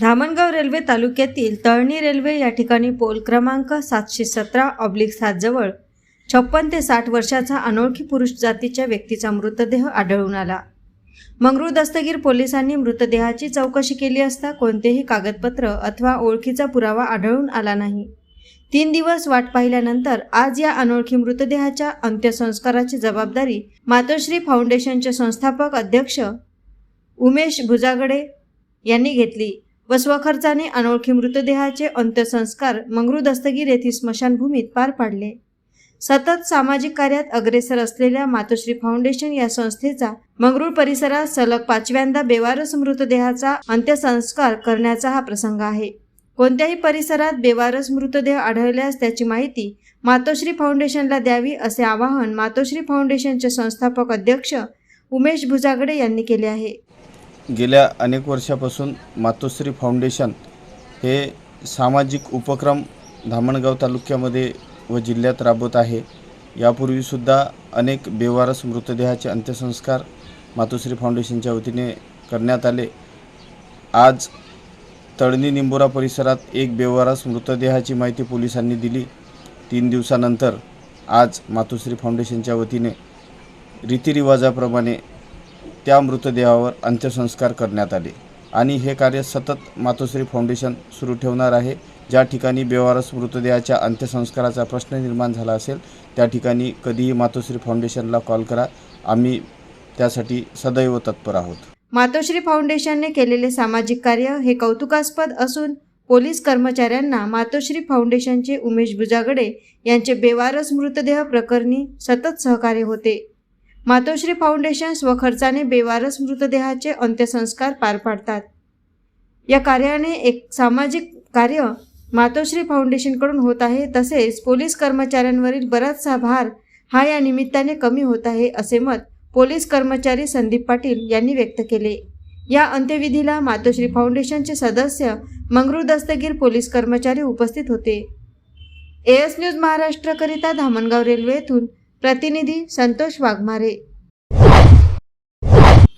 Dhamangaon railway तालुक्यातील Talni railway या ठिकाणी पोल क्रमांक सातशे सतरा ऑब्लिक सातजवळ छप्पन ते साठ वर्षाचा अनोळखी पुरुष जातीच्या व्यक्तीचा मृतदेह आढळून आला. मंगरू दस्तगीर पोलिसांनी मृतदेहाची चौकशी केली असता कोणतेही कागदपत्र अथवा ओळखीचा पुरावा आढळून आला नाही. तीन दिवस वाट पाहिल्यानंतर आज या अनोळखी मृतदेहाच्या अंत्यसंस्काराची जबाबदारी मातोश्री फाउंडेशनचे संस्थापक अध्यक्ष उमेश भुजागडे यांनी घेतली. व स्वखर्चाने अनोळखी मृतदेहाचे अंत्यसंस्कार मंगरू दस्तगीर येथील स्मशानभूमीत पार पाडले. सतत सामाजिक कार्यात अग्रेसर असलेल्या मातोश्री फाउंडेशन या संस्थेचा मंगरूळ परिसरात सलग पाचव्यांदा बेवारस मृतदेहाचा अंत्यसंस्कार करण्याचा हा प्रसंग आहे. कोणत्याही परिसरात बेवारस मृतदेह आढळल्यास त्याची माहिती मातोश्री फाउंडेशनला द्यावी असे आवाहन मातोश्री फाउंडेशनचे संस्थापक अध्यक्ष उमेश भुजागडे यांनी केले आहे. गेल्या अनेक वर्षापासून मातोश्री फाउंडेशन हे सामाजिक उपक्रम धामणगाव तालुक्यामध्ये व जिल्ह्यात राबवत आहे. यापूर्वीसुद्धा अनेक बेवारस मृतदेहाचे अंत्यसंस्कार मातोश्री फाउंडेशनच्या वतीने करण्यात आले. आज तळणी निंबोरा परिसरात एक बेवारस मृतदेहाची माहिती पोलिसांनी दिली. तीन दिवसानंतर आज मातोश्री फाउंडेशनच्या वतीने रीतिरिवाजाप्रमाणे त्या मृतदेहावर अंत्यसंस्कार करण्यात आले. आणि हे कार्य सतत मातोश्री फाउंडेशन सुरू ठेवणार आहे. ज्या ठिकाणी बेवारस मृतदेहाच्या अंत्यसंस्काराचा प्रश्न निर्माण झाला असेल त्या ठिकाणी कधीही मातोश्री फाउंडेशनला कॉल करा. आम्ही त्यासाठी सदैव तत्पर आहोत. मातोश्री फाउंडेशनने केलेले सामाजिक कार्य हे कौतुकास्पद असून पोलीस कर्मचाऱ्यांना मातोश्री फाउंडेशनचे उमेश बुजागडे यांचे बेवारस मृतदेह प्रकरणी सतत सहकार्य होते. मातोश्री फाउंडेशन स्वखर्चाने बेवारस मृतदेहाचे अंत्यसंस्कार पार पाडतात. या कार्याने एक सामाजिक कार्य मातोश्री फाउंडेशनकडून होत आहे तसेच पोलीस कर्मचाऱ्यांवरील बराचसा भार हा या निमित्ताने कमी होत आहे असे मत पोलीस कर्मचारी संदीप पाटील यांनी व्यक्त केले. या अंत्यविधीला मातोश्री फाउंडेशनचे सदस्य मंगरू दस्तगीर पोलीस कर्मचारी उपस्थित होते. एएस न्यूज महाराष्ट्रकरिता धामणगाव रेल्वेतून प्रतिनिधी संतोष वाघमारे